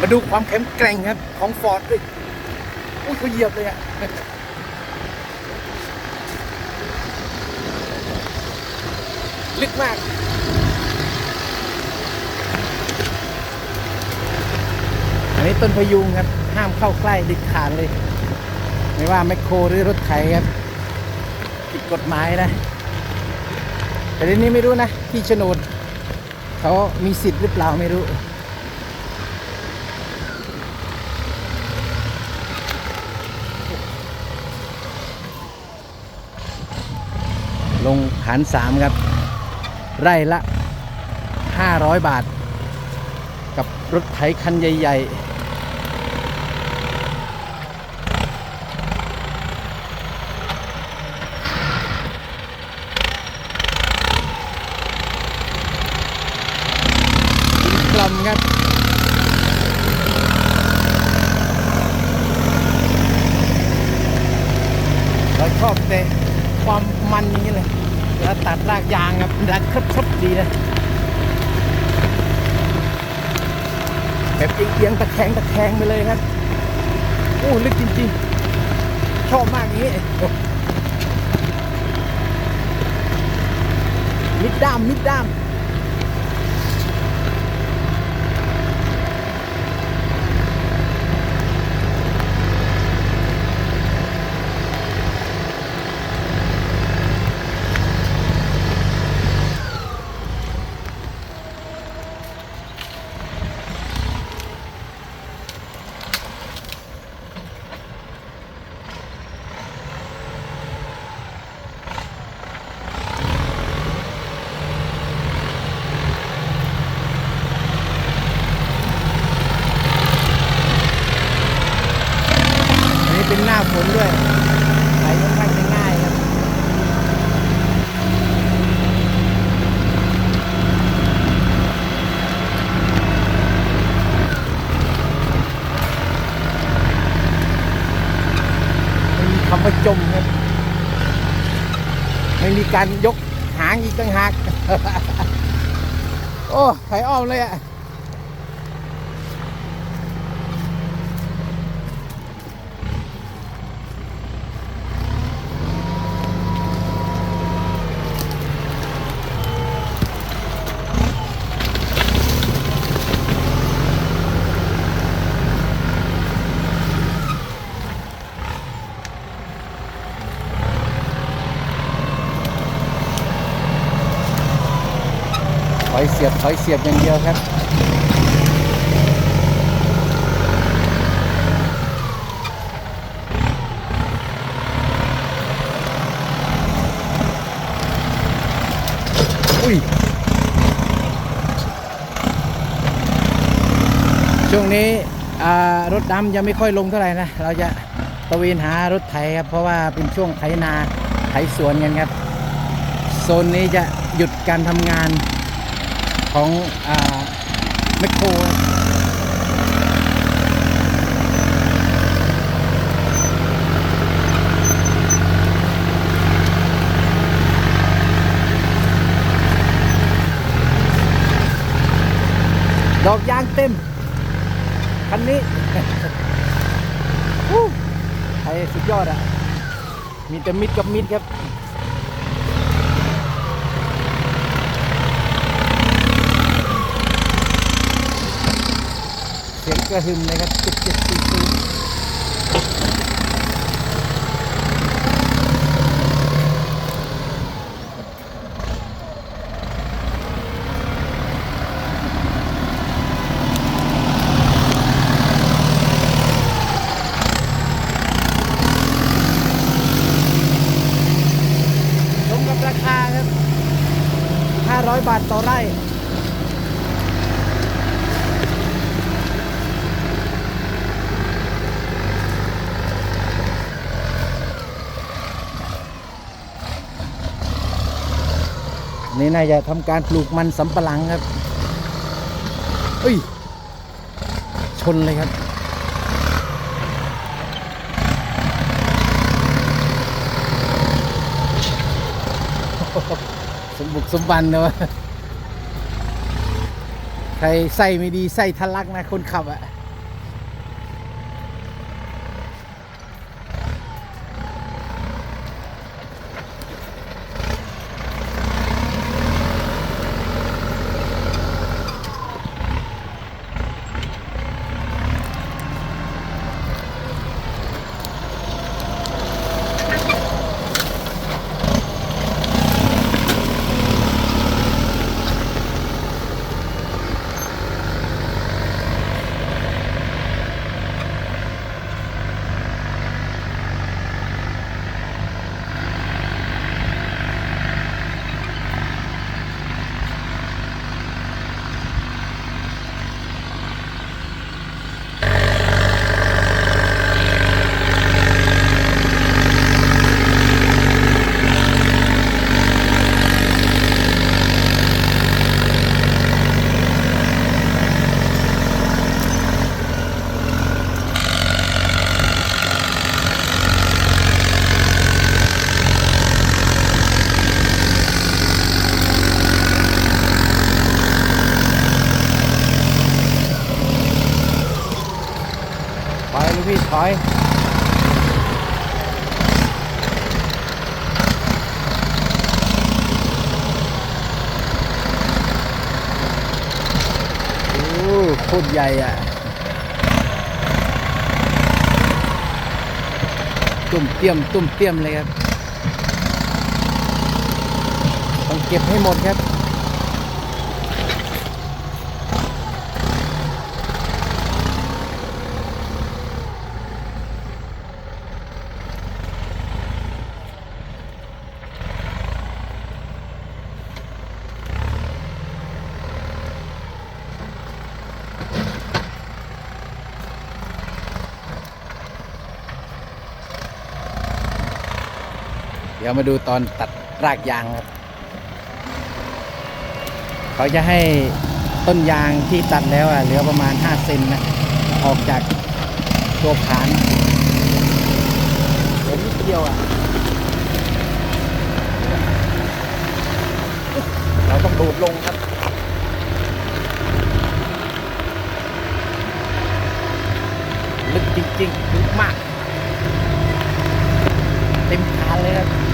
มาดูความแข็งแกร่งครับ ของฟอร์ดด้วยอุ้ยเขาเหยียบเลยอะลึกมาก อันนี้ต้นพยุงครับ ห้ามเข้าใกล้ดิดขาดเลย ไม่ว่าแมคโครหรือรถไถครับผิดกฎหมายนะ แต่ทีนี้ไม่รู้นะ ที่โฉนดเขามีสิทธิ์หรือเปล่าไม่รู้ ลงฐานสามครับ ไร่ละ 500 บาท กับรถไถคันใหญ่ๆกล่อมครับเราชอบแต่ความมันอย่างนี้เลย แล้วตัดรากยางครับดัดครบๆดีนะแบบเอียงตะแคงตะแคงไปเลยครับโอ้ลึกจริงๆ ชอบมากงนี้มิดด้ามมิดด้าม อันนี้เป็นหน้าฝนด้วยไหลค่อนข้างจะง่ายครับ ไม่มีคำว่า จมครับไม่มีการยกหางอีกต่างหาก โอ้ไข่อ้อมเลยอะ ยเสียบถอยเสียบอย่างเดียวครับอุ้ยช่วงนี้รถดำยังไม่ค่อยลงเท่าไหร่นะ เราจะตะเวนหารถไถครับ เพราะว่าเป็นช่วงไถนาไถสวนกันครับ โซนนี้จะหยุดการทำงาน ของอ่าแมคโครดอกยางเต็ม คันนี้ฮู้ไทยสุดยอดอะมีแต่มิดกับมิดครับ สียงกระหึ่มเลยครับ7 7 4 0สมกับราคาครับ500 บาทต่อไร่ นี่น่าจะทำการปลูกมันสำปะหลังครับเอ้ย ชนเลยครับสมบุกสมบันนะวะใครไส้ไม่ดีไส้ทะลักนะคนขับอะ ถ อย โอ้โคตรใหญ่อะ ตุ่มเตี้ยม ตุ่มเตี้ยมเลยครับ ต้องเก็บให้หมดครับ เดี๋ยวมาดูตอนตัดรากยางครับ เขาจะให้ต้นยางที่ตัดแล้วอะเหลือประมาณ 5 เซนนะ ออกจากตัวผานเหลือนิดเดียวอะ เราต้องดูดลงครับลึกจริงๆลึกมาก เต็มคานเลยครับ